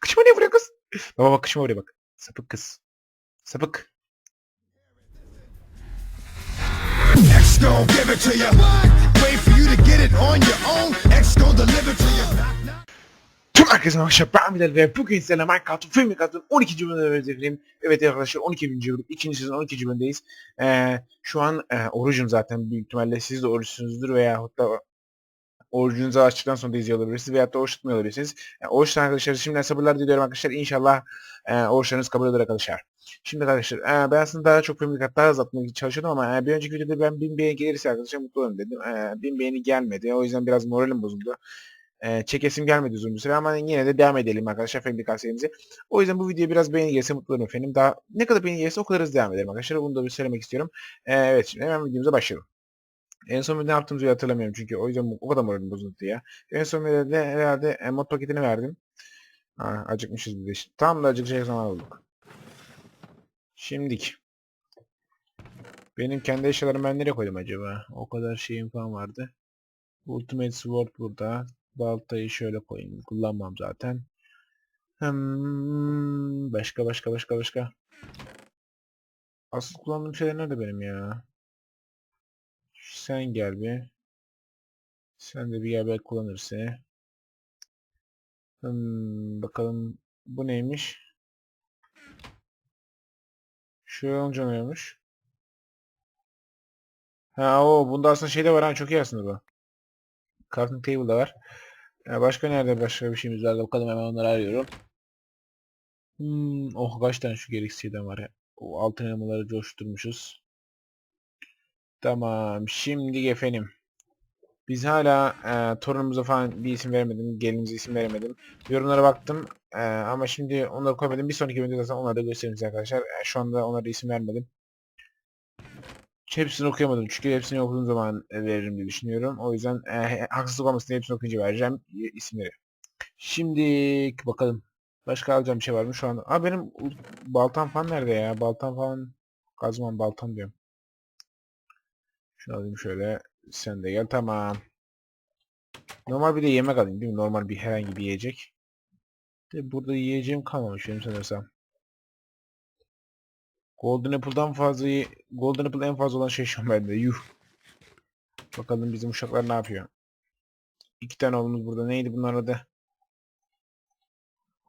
kıçıma niye vuruyor kız? Baba bak kıçıma vuruyor bak. Sapık kız. Sapık. X gon' give. Tüm herkese merhaba ben Bilal ve bugün sizlerle Minecraft'ın film Minecraft'ın 12. bölümünü vereceğim. Evet arkadaşlar 12. bölüm, 2. sezon 12. bölümdeyiz. Ee, şu an e, orucum zaten büyük ihtimalle siz de oruçsunuzdur veya hatta orucunuzu açtıktan sonra da izliyor olabilirsiniz veyahut da oruç tutmuyor olabilirsiniz. Yani oruç tutan arkadaşlar şimdiden sabırlar diliyorum arkadaşlar. İnşallah e, oruçlarınız kabul olur arkadaşlar. Şimdi arkadaşlar e, ben aslında daha çok Minecraft daha azaltmaya çalışıyordum ama e, bir önceki videoda ben 1000 beğeni gelirse arkadaşlar mutlu olurum dedim. E, 1000 beğeni gelmedi. O yüzden biraz moralim bozuldu e, çekesim gelmedi uzun bir süre ama yine de devam edelim arkadaşlar Fabrika serimize. O yüzden bu videoya biraz beğeni gelirse mutlu olurum efendim. Daha ne kadar beğeni gelirse o kadar hızlı devam edelim arkadaşlar. Bunu da bir söylemek istiyorum. E, evet şimdi hemen videomuza başlayalım. En son ne yaptığımızı hatırlamıyorum çünkü o yüzden o kadar moralim bozuldu ya. En son videoda herhalde e, mod paketini verdim. Ha, acıkmışız bir de. Tam da acıkacak zaman olduk. Şimdik. Benim kendi eşyalarımı ben nereye koydum acaba? O kadar şeyim falan vardı. Ultimate Sword burada. Baltayı şöyle koyayım. Kullanmam zaten. Hmm, başka başka başka başka. Asıl kullandığım şeyler nerede benim ya? Sen gel bir. Sen de bir gel belki kullanırsın. Hmm, bakalım bu neymiş? Şu olunca ne olmuş? Ha o bunda aslında şey de var ha çok iyi aslında bu. Crafting table da var. Ya başka nerede başka bir şeyimiz var? Bakalım hemen onları arıyorum. Hmm, oh kaç tane şu gereksizden var ya. O altın elmaları coşturmuşuz. Tamam. Şimdi efendim. Biz hala e, torunumuza falan bir isim veremedim. Gelinimize isim veremedim. Yorumlara baktım. E, ama şimdi onları koymadım. Bir sonraki videoda zaten onları da gösteririz arkadaşlar. E, şu anda onlara isim vermedim. Hepsini okuyamadım çünkü hepsini okuduğum zaman veririm diye düşünüyorum. O yüzden e, haksızlık olmasın diye hepsini okuyunca vereceğim e, isimleri. Şimdi bakalım. Başka alacağım bir şey var mı şu anda? Aa benim baltam falan nerede ya? Baltam falan kazmam baltam diyorum. Şunu alayım şöyle. Sen de gel. Tamam. Normal bir de yemek alayım değil mi? Normal bir herhangi bir yiyecek. De burada yiyeceğim kalmamış benim sanırsam. Golden Apple'dan fazla Golden Apple en fazla olan şey şu an bende. Yuh. Bakalım bizim uşaklar ne yapıyor. İki tane oğlumuz burada. Neydi bunlar adı?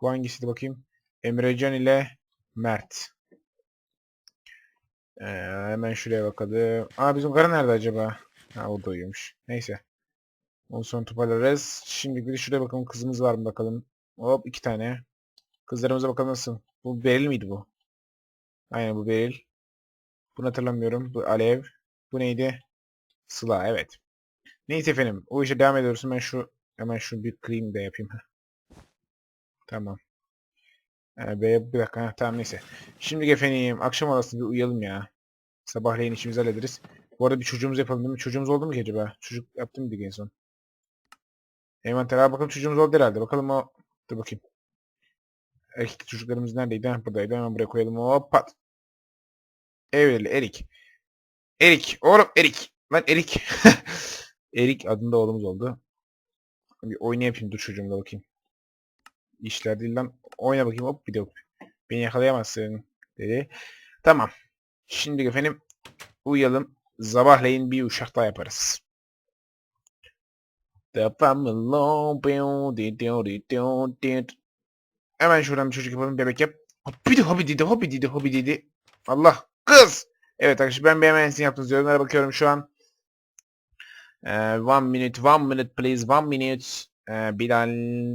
Bu hangisiydi bakayım? Emrecan ile Mert. Ee, hemen şuraya bakalım. Aa bizim karı nerede acaba? Ha o da uyumuş. Neyse. Ondan sonra toparlarız. Şimdi bir de şuraya bakalım kızımız var mı bakalım. Hop iki tane. Kızlarımıza bakalım nasıl. Bu Beril miydi bu? Aynen bu Beril. Bunu hatırlamıyorum. Bu Alev. Bu neydi? Sıla evet. Neyse efendim. O işe devam ediyoruz. Ben şu hemen şu bir cream de yapayım. Tamam. Ee, bir dakika. heh, tamam neyse. Şimdi efendim akşam arası bir uyuyalım ya. Sabahleyin işimizi hallederiz. Bu arada bir çocuğumuz yapalım değil mi? Çocuğumuz oldu mu ki acaba? Çocuk yaptı mı en son? Envanter. Aa, bakalım çocuğumuz oldu herhalde. Bakalım o. Dur bakayım. Erkek çocuklarımız neredeydi? Ha, buradaydı. Hemen buraya koyalım. Hop pat. Evet Erik. Erik. Oğlum Erik. Lan Erik. Erik adında oğlumuz oldu. Bir oyna yapayım dur çocuğumla bakayım. İşler değil lan. Oyna bakayım hop bir de. Beni yakalayamazsın dedi. Tamam. Şimdi efendim uyuyalım. Sabahleyin bir uşak daha yaparız. Hemen şuradan bir çocuk yapalım bebek yap. Hopi hopi dedi hopi dedi hopi dedi. Allah kız. Evet arkadaşlar ben beğenmeyensin yaptığınız yorumlara bakıyorum şu an. Ee, one minute, one minute please, one minute. Ee, Bilal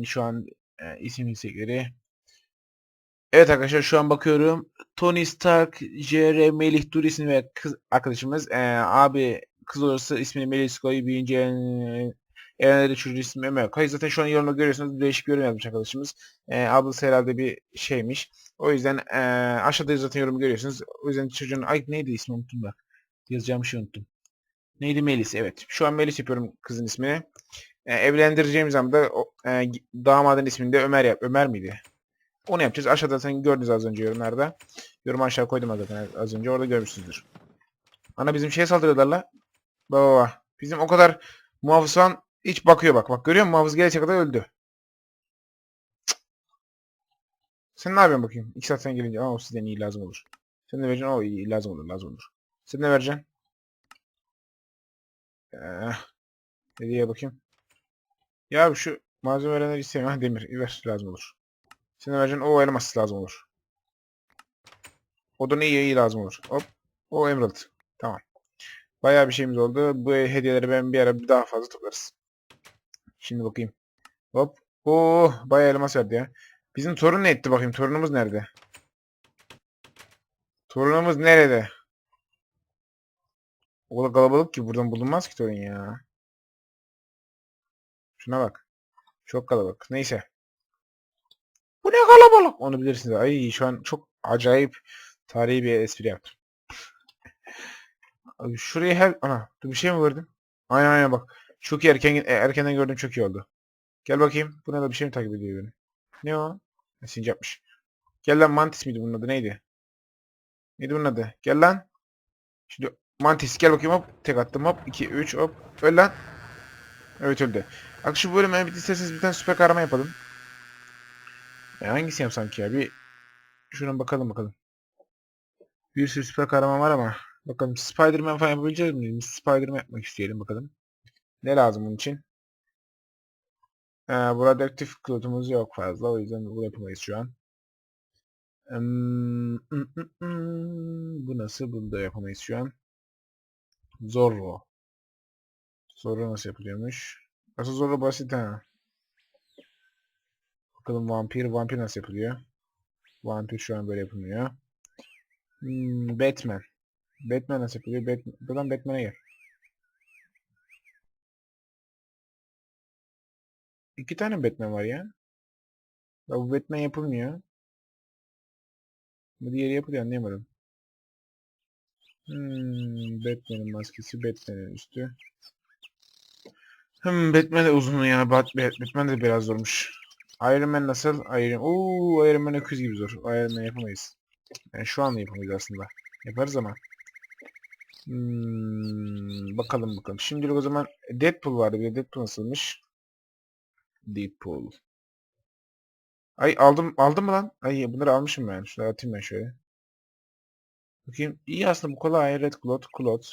şu an e, isim yüksekleri. Evet arkadaşlar şu an bakıyorum. Tony Stark, J.R. Melih Dur isimli ve kız arkadaşımız. Ee, abi kız olursa ismini Melih koy. Büyüyünce e, evlenleri çocuğu ismi Ömer koy. Zaten şu an yorumda görüyorsunuz. Değişik bir yorum yazmış arkadaşımız. Ee, ablası herhalde bir şeymiş. O yüzden e, aşağıda zaten yorum görüyorsunuz. O yüzden çocuğun ay neydi ismi unuttum bak. Yazacağım şey unuttum. Neydi Melis? Evet. Şu an Melis yapıyorum kızın ismini. E, evlendireceğim zaman da o, e, damadın ismini de Ömer yap. Ömer miydi? Onu yapacağız. Aşağıda zaten gördünüz az önce yorumlarda. Yorum aşağı koydum zaten az önce. Orada görmüşsünüzdür. Ana bizim şeye saldırıyorlar la. Baba baba. Bizim o kadar muhafız falan hiç bakıyor bak. Bak görüyor musun? Muhafız gelecek kadar öldü. Cık. Sen ne yapıyorsun bakayım? İki saat sen gelince. Aa o sizden iyi lazım olur. Sen ne vereceksin? O iyi, lazım olur lazım olur. Sen ne vereceksin? Ee, hediye bakayım. Ya şu malzeme verenler istemiyor. Ha demir. Ver lazım olur. Sen ne vereceksin? O elmas lazım olur. O da ne iyi, iyi lazım olur. Hop. O emerald. Tamam. Bayağı bir şeyimiz oldu. Bu hediyeleri ben bir ara daha fazla toplarız. Şimdi bakayım. Hop. Oo, bayağı elmas verdi ya. Bizim torun ne etti bakayım? Torunumuz nerede? Torunumuz nerede? O kadar kalabalık ki buradan bulunmaz ki torun ya. Şuna bak. Çok kalabalık. Neyse. Bu ne kalabalık? Onu bilirsiniz. Ay şu an çok acayip tarihi bir espri yaptım. Abi her... Ana dur bir şey mi gördüm? Aynen aynen bak. Çok iyi erken, erkenden gördüm çok iyi oldu. Gel bakayım. Bu ne da bir şey mi takip ediyor beni? Ne o? Sincapmış. Gel lan Mantis miydi bunun adı neydi? Neydi bunun adı? Gel lan. Şimdi Mantis gel bakayım hop. Tek attım hop. 2 3 hop. Öl lan. Evet öldü. Bak şu bölümü bir isterseniz bir tane süper kahraman yapalım. E, hangisi yapsam ki ya? Bir şuna bakalım bakalım. Bir sürü süper kahraman var ama bakalım Spider-Man falan yapabileceğiz miyiz? Spider-Man yapmak isteyelim bakalım. Ne lazım bunun için? Ee, burada aktif kılıcımız yok fazla. O yüzden bu yapamayız şu an. Bu nasıl? Bunu da yapamayız şu an. Zorro. Zorro nasıl yapılıyormuş? Aslında Zorro basit ha. Bakalım vampir. Vampir nasıl yapılıyor? Vampir şu an böyle yapılmıyor. Hmm, Batman. Batman nasıl yapılıyor? Batman. Buradan Batman'e gel. İki tane Batman var ya. Ya bu Batman yapılmıyor. Bu diğeri yapılıyor anlayamadım. Hmm, Batman'in maskesi, Batman'in üstü. Hmm, Batman de uzun ya. Bat Batman de biraz zormuş. Iron Man nasıl? Iron Oo, Iron Man öküz gibi zor. Iron Man yapamayız. Yani şu an yapamayız aslında. Yaparız ama. Hmm, bakalım bakalım. Şimdilik o zaman Deadpool vardı. Bir de Deadpool nasılmış? Deadpool. Ay aldım aldım mı lan? Ay bunları almışım ben. Şunları atayım ben şöyle. Bakayım. İyi aslında bu kolay. Red Cloth, Cloth.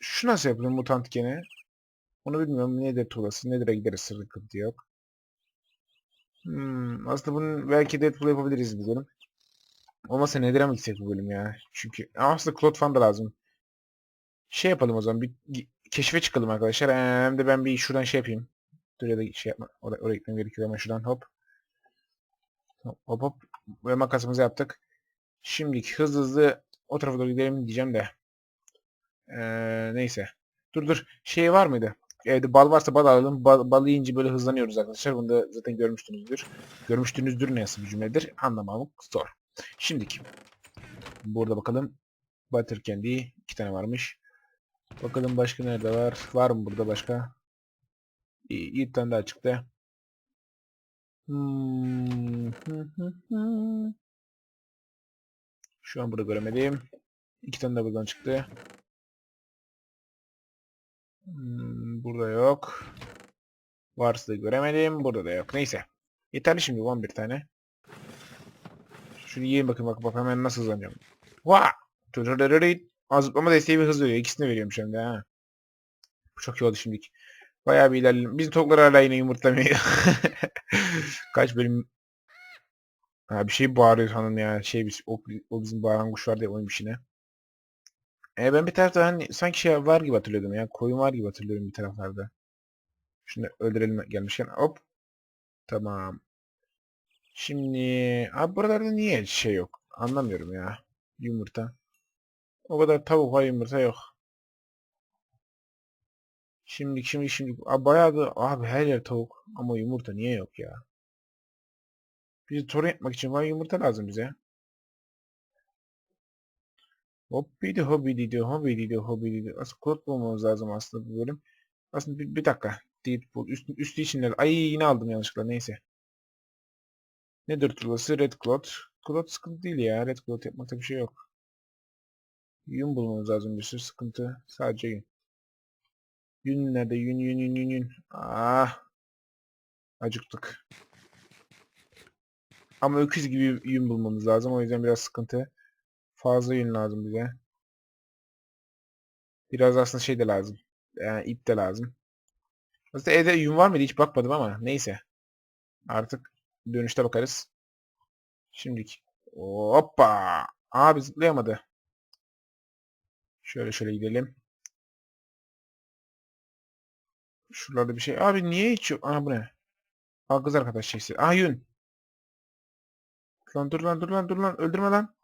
Şu nasıl yapılıyor mutant gene? Onu bilmiyorum. Nedir tuğlası? Nedir'e gideriz. Sıkıntı yok. Hmm, aslında bunu belki Deadpool yapabiliriz bu bölüm. Olmasa Nedir'e mi gitsek bu bölüm ya? Çünkü aslında Cloth falan da lazım. Şey yapalım o zaman. Bir keşfe çıkalım arkadaşlar. Hem de ben bir şuradan şey yapayım. Dur ya da şey yapma. Oraya, oraya gitmem gerekiyor ama şuradan hop. Hop hop hop. Ve makasımızı yaptık. Şimdiki hızlı hızlı o tarafa doğru gidelim diyeceğim de. Ee, neyse. Dur dur. Şey var mıydı? Evde bal varsa bal alalım. Bal, bal yiyince böyle hızlanıyoruz arkadaşlar. Bunu da zaten görmüştünüzdür. Görmüştünüzdür ne nasıl bir cümledir? Anlamamı zor. Şimdiki. Burada bakalım. Butter Candy. iki tane varmış. Bakalım başka nerede var? Var mı burada başka? İyi, iyi tane daha çıktı. Hmm. Şu an burada göremedim. İki tane de buradan çıktı. Hmm, burada yok. Varsa göremedim. Burada da yok. Neyse. Yeterli şimdi 11 tane. Şunu yiyin bakın bak bak hemen nasıl hızlanacağım. Vaa! Az zıplama desteği ve hız veriyor. İkisini ha. Bu çok iyi oldu şimdilik. Bayağı bir ilerledim. Bizim tavuklar hala. Kaç bölüm... Bir şey bağırıyor sanırım ya. Şey biz, o, bizim bağıran kuş vardı ya oymuş yine. E ben bir tarafta hani sanki şey var gibi hatırlıyordum ya. Koyun var gibi hatırlıyorum bir taraflarda. Şunu öldürelim gelmişken. Hop. Tamam. Şimdi abi buralarda niye şey yok? Anlamıyorum ya. Yumurta. O kadar tavuk var yumurta yok. Şimdi şimdi şimdi abi bayağı da abi her yer tavuk ama yumurta niye yok ya? Bizi torun yapmak için var yumurta lazım bize. Hobbidi hobbidi hobbidi hobbidi. Aslında kod bulmamız lazım aslında bu bölüm. Aslında bir, bir dakika. Deadpool. Üst, üstü içinler. Ay yine aldım yanlışlıkla neyse. Nedir tulası? Red Cloth. Cloth sıkıntı değil ya. Red Cloth yapmakta bir şey yok. Yün bulmamız lazım bir sürü sıkıntı. Sadece yün. Yün nerede? Yün yün yün yün yün. Ah. Acıktık. Ama öküz gibi yün bulmamız lazım. O yüzden biraz sıkıntı. Fazla yün lazım bize. Biraz aslında şey de lazım. Yani ip de lazım. Aslında evde yün var mıydı hiç bakmadım ama neyse. Artık dönüşte bakarız. Şimdilik. Hoppa. Abi zıplayamadı. Şöyle şöyle gidelim. Şuralarda bir şey. Abi niye hiç yok? Aha bu ne? Aa kız arkadaş şeysi. Aa yün. Lan dur lan dur lan dur lan. Öldürme lan.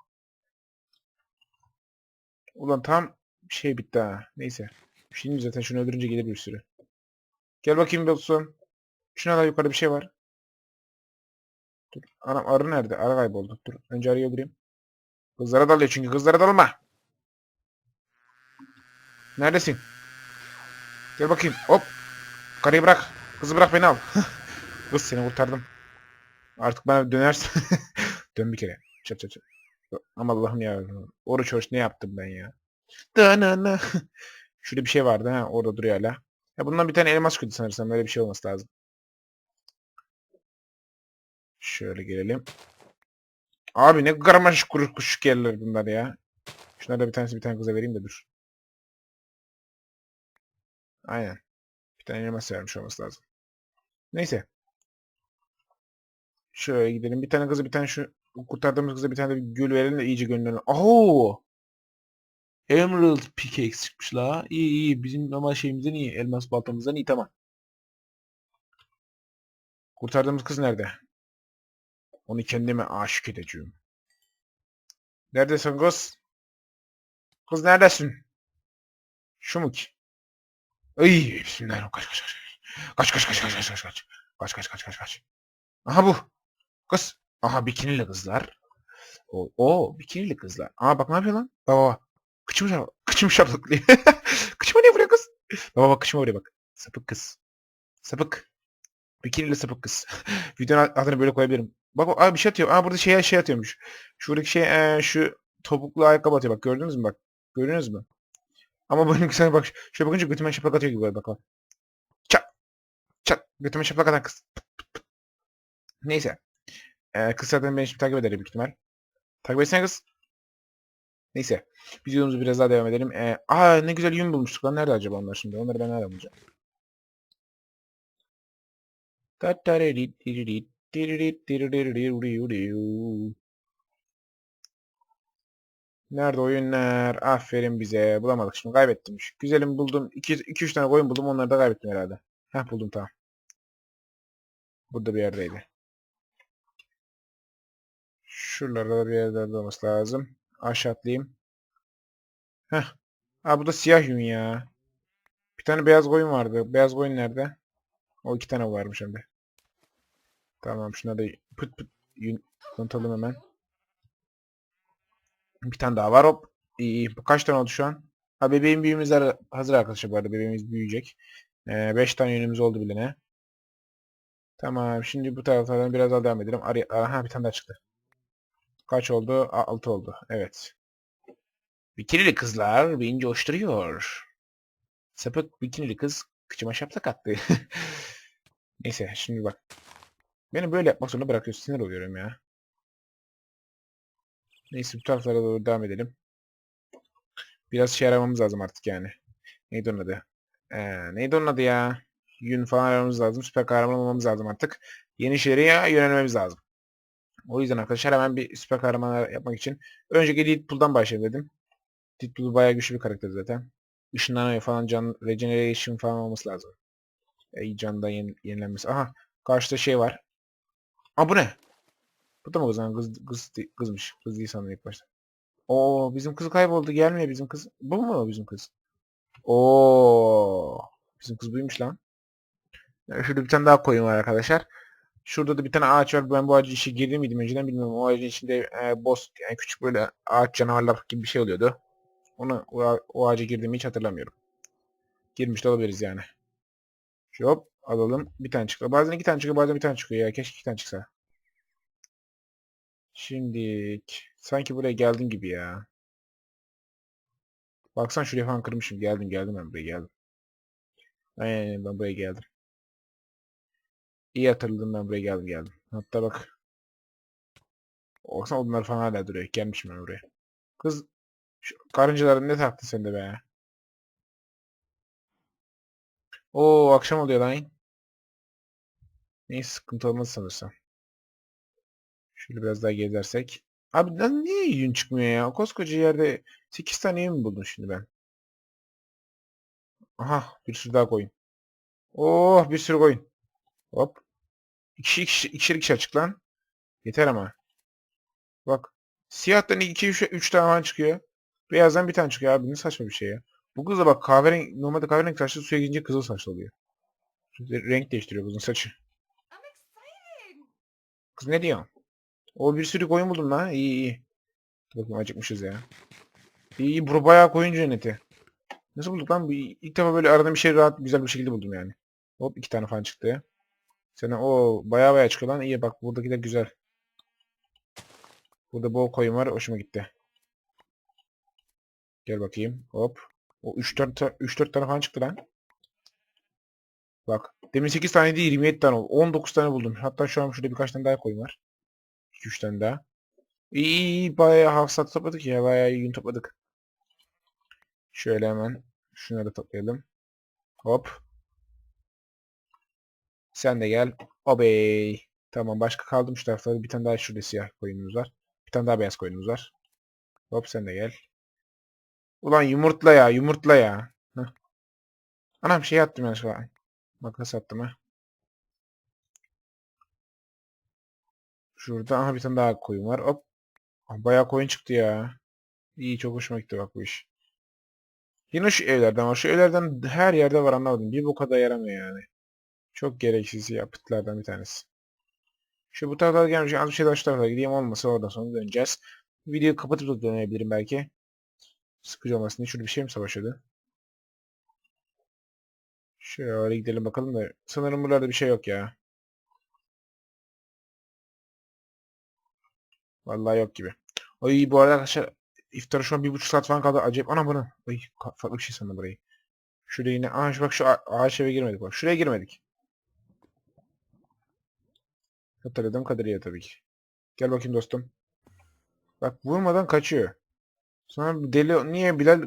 Ulan tam şey bitti ha. Neyse. Şimdi zaten şunu öldürünce gelir bir sürü. Gel bakayım Wilson. Şuna da yukarıda bir şey var. Dur. Anam arı nerede? Arı kayboldu. Dur. Önce arıyı öldüreyim. Kızlara dalıyor çünkü. Kızlara dalma. Neredesin? Gel bakayım. Hop. Karıyı bırak. Kızı bırak beni al. Kız seni kurtardım. Artık bana dönersin. Dön bir kere. Çat çat çat. Ama Allah'ım ya. Oruç oruç ne yaptım ben ya? Danana. Şurada bir şey vardı ha. Orada duruyor hala. Ya bundan bir tane elmas çıktı sanırsam. Böyle bir şey olması lazım. Şöyle gelelim. Abi ne karmaşık kuru kuşuk yerler bunlar ya. Şunlardan bir tanesi bir tane kıza vereyim de dur. Aynen. Bir tane elmas vermiş olması lazım. Neyse. Şöyle gidelim. Bir tane kızı bir tane şu kurtardığımız kıza bir tane de bir gül verelim de iyice gönderelim. Oo! Emerald pickaxe çıkmış la. İyi iyi. Bizim normal şeyimizden iyi. Elmas baltamızdan iyi tamam. Kurtardığımız kız nerede? Onu kendime aşık edeceğim. Neredesin kız? Kız neredesin? Şu mu ki? Ay, bismillahirrahmanirrahim. Kaç kaç kaç. Kaç kaç kaç kaç kaç kaç kaç. Kaç kaç kaç kaç kaç. Aha bu. Kız. Aha bikinili kızlar. O, o bikinili kızlar. Aa bak ne yapıyor lan? Baba bak. Kıçımı şap kıçımı şaplaklıyor. kıçıma niye vuruyor kız? Baba bak kıçıma vuruyor bak. Sapık kız. Sapık. Bikinili sapık kız. Videonun adını böyle koyabilirim. Bak o- bir şey atıyor. Aa burada şey şey atıyormuş. Şuradaki şey eee, şu topuklu ayakkabı atıyor. Bak gördünüz mü bak. Gördünüz mü? Ama benim sana bak şöyle bakınca götüme şaplak atıyor gibi böyle bak bak. Çat. Çat. Götüme şaplak atan kız. Neyse. Ee, kız zaten beni şimdi takip eder büyük ihtimal. Takip etsene kız. Neyse. Videomuzu biraz daha devam edelim. Ee, aa ne güzel yün bulmuştuk lan. Nerede acaba onlar şimdi? Onları ben nereden bulacağım? Nerede oyunlar? Aferin bize. Bulamadık şimdi. Kaybettim. Güzelim buldum. 2-3 tane oyun buldum. Onları da kaybettim herhalde. Heh buldum tamam. Burada bir yerdeydi. Şuralarda da bir yerlerde olması lazım. Aşağı atlayayım. Heh. Aa bu da siyah yün ya. Bir tane beyaz koyun vardı. Beyaz koyun nerede? O iki tane varmış hem de. Tamam şuna da pıt pıt yün unutalım hemen. Bir tane daha var hop. İyi iyi. Bu kaç tane oldu şu an? Ha bebeğin büyüğümüz hazır arkadaşlar bu arada. Bebeğimiz büyüyecek. 5 tane yünümüz oldu bile ne. Tamam şimdi bu taraflardan biraz daha devam edelim. Araya, aha bir tane daha çıktı. Kaç oldu? 6 oldu. Evet. Bikinili kızlar beni coşturuyor. Sapık bikinili kız kıçıma şaplak attı. Neyse şimdi bak. Beni böyle yapmak zorunda bırakıyorsun. Sinir oluyorum ya. Neyse bu taraflara doğru devam edelim. Biraz şey aramamız lazım artık yani. Neydi onun adı? Ee, neydi onun adı ya? Yün falan aramamız lazım. Süper kahraman olmamız lazım artık. Yeni şeylere yönelmemiz lazım. O yüzden arkadaşlar hemen bir süper kahraman yapmak için önce Deadpool'dan başlayalım dedim. Deadpool bayağı güçlü bir karakter zaten. Işınlanıyor falan can regeneration falan olması lazım. E, candan yeni, yenilenmesi. Aha karşıda şey var. Aa bu ne? Bu da mı kız? Ha, Kız, kız, kızmış. Kız değil sandım ilk başta. Oo bizim kız kayboldu. Gelmiyor bizim kız. Bu mu bizim kız? Oo bizim kız buymuş lan. Şurada bir tane daha koyun var arkadaşlar. Şurada da bir tane ağaç var. Ben bu ağacın içine girdim miydim önceden bilmiyorum. O ağacın içinde e, boss yani küçük böyle ağaç canavarlar gibi bir şey oluyordu. Onu o, o ağaca girdiğimi hiç hatırlamıyorum. Girmiş de olabiliriz yani. Şu hop alalım. Bir tane çıkıyor. Bazen iki tane çıkıyor bazen bir tane çıkıyor ya. Keşke iki tane çıksa. Şimdi sanki buraya geldim gibi ya. Baksan şuraya falan kırmışım. Geldim geldim ben buraya geldim. Aynen ben buraya geldim. İyi hatırladım ben buraya geldim geldim. Hatta bak. Baksana odunlar falan hala duruyor. Gelmişim ben oraya. Kız şu karıncaları ne taktın sen de be? Oo akşam oluyor lan. Neyse sıkıntı olmaz sanırsam. Şöyle biraz daha gezersek. Abi lan niye yün çıkmıyor ya? O koskoca yerde 8 tane yün buldum şimdi ben? Aha bir sürü daha koyun. Oh bir sürü koyun. Hop. İkişi, ikişi, ikişer ikişer çık lan. Yeter ama. Bak. Siyahtan 2 3 3 tane falan çıkıyor. Beyazdan bir tane çıkıyor abi. Ne saçma bir şey ya. Bu kız da bak kahverengi normalde kahverengi saçlı suya girince kızıl saçlı oluyor. Renk değiştiriyor kızın saçı. Kız ne diyor? O bir sürü koyun buldum lan. İyi iyi. Bakayım acıkmışız ya. İyi iyi. Bura bayağı koyun cenneti. Nasıl bulduk lan? Bir, ilk defa böyle arada bir şey rahat güzel bir şekilde buldum yani. Hop iki tane falan çıktı. Sana o bayağı bayağı çıkıyor lan. İyi bak buradakiler güzel. Burada bol koyun var. Hoşuma gitti. Gel bakayım. Hop. O 3-4 3-4 tane falan çıktı lan. Bak. Demin 8 tane değil 27 tane oldu. 19 tane buldum. Hatta şu an şurada birkaç tane daha koyun var. 2-3 tane daha. İyi, iyi, iyi. Bayağı hafsat topladık ya. Bayağı iyi gün topladık. Şöyle hemen şunları toplayalım. Hop. Sen de gel. Obey. Tamam başka kaldım şu tarafta. Bir tane daha şurada siyah koyunumuz var. Bir tane daha beyaz koyunumuz var. Hop sen de gel. Ulan yumurtla ya yumurtla ya. Heh. Anam şey attım ya an. Makas attım ha. Şurada aha bir tane daha koyun var. Hop. Ah, Bayağı koyun çıktı ya. İyi çok hoşuma gitti bak bu iş. Yine şu evlerden var. Şu evlerden her yerde var anlamadım. Bir bu kadar yaramıyor yani. Çok gereksiz yapıtlardan bir tanesi. Şu bu tarafa gelmiş. Az bir şey daha şu tarafa gideyim. Olmasa oradan sonra döneceğiz. Videoyu kapatıp da dönebilirim belki. Sıkıcı olmasın diye. Şurada bir şey mi savaşıyordu? Şöyle gidelim bakalım da. Sanırım buralarda bir şey yok ya. Vallahi yok gibi. Ay bu arada arkadaşlar iftara şu an bir buçuk saat falan kaldı. Acayip. Ana bunu. Ay farklı bir şey sandım burayı. Şurada yine. Aa bak şu ağaç eve girmedik bak. Şuraya girmedik. Hatırladığım kadarıyla tabii ki. Gel bakayım dostum. Bak vurmadan kaçıyor. Sonra deli niye Bilal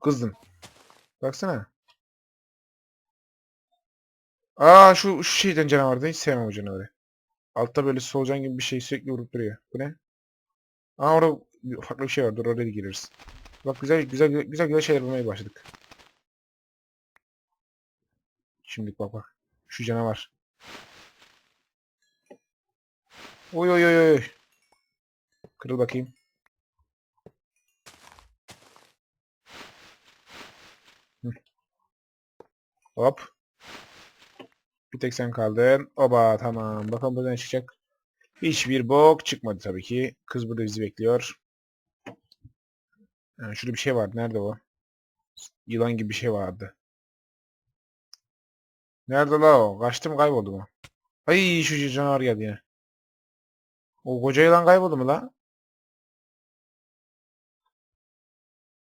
kızdın? Baksana. Aa şu, şu şeyden canavardı. Hiç sevmem o canavarı. Altta böyle solucan gibi bir şey sürekli vurup duruyor. Bu ne? Aa orada farklı bir şey var. Dur oraya da gireriz. Bak güzel güzel güzel güzel, güzel şeyler bulmaya başladık. Şimdi bak bak. Şu canavar. Oy oy oy oy. Kırıl bakayım. Hop. Bir tek sen kaldın. Oba tamam. Bakalım buradan çıkacak. Hiçbir bok çıkmadı tabii ki. Kız burada bizi bekliyor. Ha, şurada bir şey vardı. Nerede o? Yılan gibi bir şey vardı. Nerede la o? Kaçtı mı kayboldu mu? Ay şu canavar geldi yine. O koca yılan kayboldu mu la?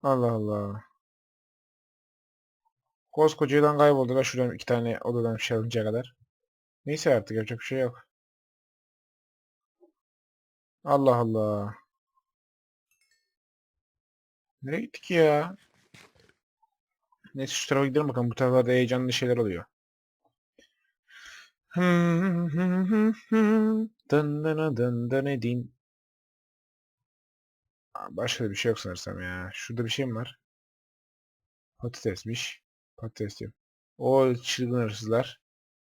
Allah Allah. Koskoca yılan kayboldu la şuradan iki tane odadan bir şey alınca kadar. Neyse artık yapacak bir şey yok. Allah Allah. Nereye gittik ya? Neyse şu tarafa gidelim bakalım bu taraflarda heyecanlı şeyler oluyor. Dın dın dın dın edin. Başka da bir şey yok sanırsam ya. Şurada bir şey mi var? Patatesmiş. Patates diyorum. O çılgın hırsızlar.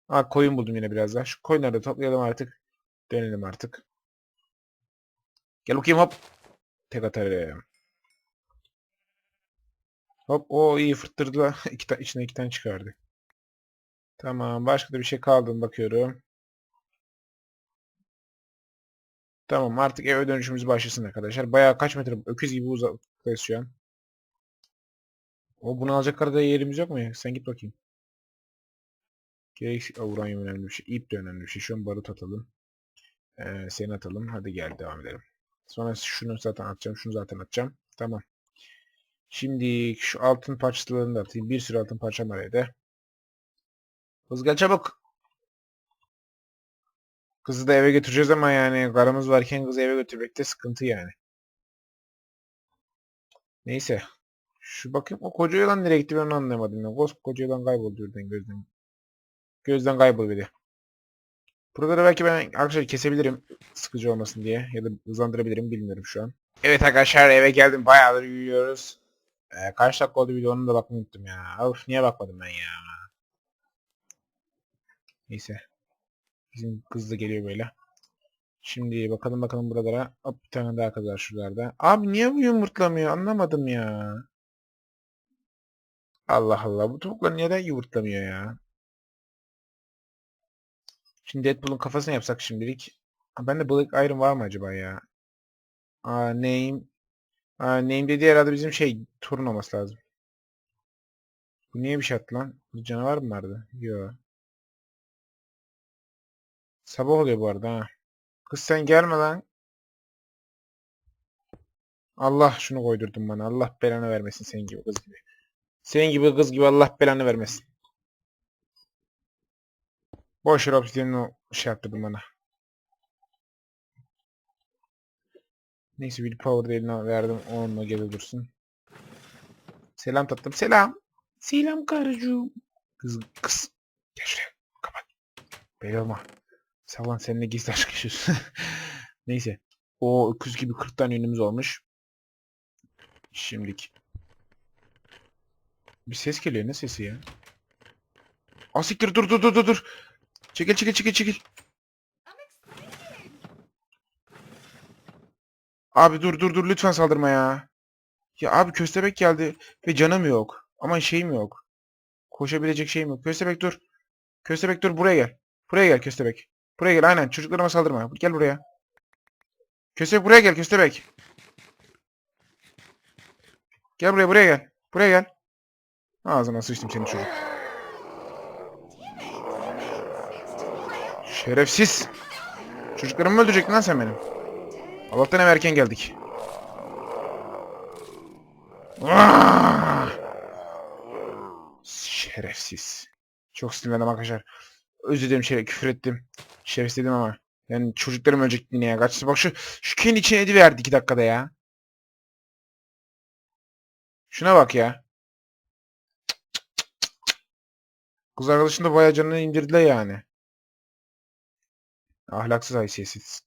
Aa koyun buldum yine biraz daha. Şu koyunları da toplayalım artık. Dönelim artık. Gel bakayım hop. Tek atarım. Hop o iyi fırttırdı. İki içine iki tane çıkardı. Tamam başka da bir şey kaldı mı bakıyorum. Tamam artık eve dönüşümüz başlasın arkadaşlar. Bayağı kaç metre öküz gibi uzaktayız şu an. O bunu alacak kadar da yerimiz yok mu? Sen git bakayım. Gerek uranyum önemli bir şey. İp de önemli bir şey. Şu an barut atalım. Ee, seni atalım. Hadi gel devam edelim. Sonra şunu zaten atacağım. Şunu zaten atacağım. Tamam. Şimdi şu altın parçalarını da atayım. Bir sürü altın parçam var evde. Hız gel çabuk. Kızı da eve götüreceğiz ama yani karımız varken kızı eve götürmek de sıkıntı yani. Neyse. Şu bakayım o koca yılan nereye gitti ben anlamadım. Ya. Koskoca yılan kayboldu birden gözden. Gözden kayboldu. Buraları belki ben arkadaşlar kesebilirim sıkıcı olmasın diye ya da hızlandırabilirim bilmiyorum şu an. Evet arkadaşlar eve geldim bayağıdır yürüyoruz. Ee, kaç dakika oldu video onu da bakmayı unuttum ya. Of niye bakmadım ben ya. Neyse. Bizim kız da geliyor böyle. Şimdi bakalım bakalım buralara. Hop bir tane daha kız var şuralarda. Abi niye bu yumurtlamıyor anlamadım ya. Allah Allah bu tavuklar neden yumurtlamıyor ya. Şimdi Deadpool'un kafasını yapsak şimdilik. Ben de Black Iron var mı acaba ya? Aa, name. Aa, name dediği herhalde bizim şey turun olması lazım. Bu niye bir şey attı lan? Bu canavar mı vardı? Yo. Sabah oluyor bu arada ha. Kız sen gelme lan. Allah şunu koydurdun bana. Allah belanı vermesin senin gibi kız gibi. Senin gibi kız gibi Allah belanı vermesin. Boş ver obsidian'ı şey yaptırdın bana. Neyse bir power eline verdim. Onunla geri dursun. Selam tatlım. Selam. Selam karıcığım. Kız kız. Gel şuraya. Kapat. Belli olma. Savan seninle gizli aşk. Neyse. O öküz gibi 40 tane yünümüz olmuş. Şimdilik. Bir ses geliyor. Ne sesi ya? Asiktir dur dur dur dur dur. Çekil çekil çekil çekil. Abi dur dur dur lütfen saldırma ya. Ya abi köstebek geldi ve canım yok. Aman şeyim yok. Koşabilecek şeyim yok. Köstebek dur. Köstebek dur buraya gel. Buraya gel köstebek. Buraya gel aynen çocuklarıma saldırma. Gel buraya. Köstebek buraya gel köstebek. Gel buraya buraya gel. Buraya gel. Ağzına sıçtım senin çocuk. Şerefsiz. Çocuklarımı mı öldürecektin lan sen benim? Allah'tan eve erken geldik. Ah! Şerefsiz. Çok sinirlendim arkadaşlar. Özür dilerim şey küfür ettim. Şerefsiz dedim ama. Yani çocuklarım ölecek yine ya. Kaç bak şu şu kendi içine ediverdi iki dakikada ya. Şuna bak ya. Kız arkadaşın da bayağı canını indirdiler yani. Ahlaksız haysiyetsiz.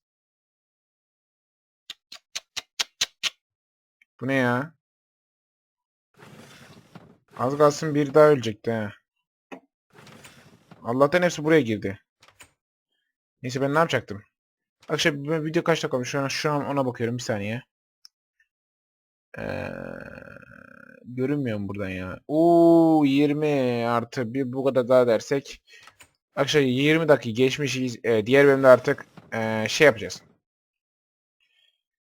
Bu ne ya? Az kalsın bir daha ölecekti ha. Allah'tan hepsi buraya girdi. Neyse ben ne yapacaktım? Arkadaşlar video kaç dakika olmuş? Şu an, şu an ona bakıyorum bir saniye. Ee, görünmüyor mu buradan ya? Oo 20 artı bir bu kadar daha dersek. Arkadaşlar 20 dakika geçmişiz. Ee, diğer bölümde artık ee, şey yapacağız.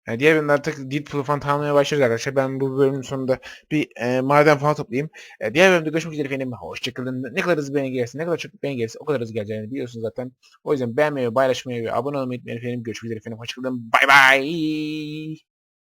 Yani diğer bölümde artık Deadpool'u falan tamamlamaya başlarız arkadaşlar. Ben bu bölümün sonunda bir e, maden falan toplayayım. E, diğer bölümde görüşmek üzere efendim. Hoşçakalın. Ne kadar hızlı beğeni gelirse, ne kadar çok beğeni gelirse o kadar hızlı geleceğini biliyorsunuz zaten. O yüzden beğenmeyi, paylaşmayı ve abone olmayı unutmayın efendim. Görüşmek üzere efendim. Hoşçakalın. Bay bay.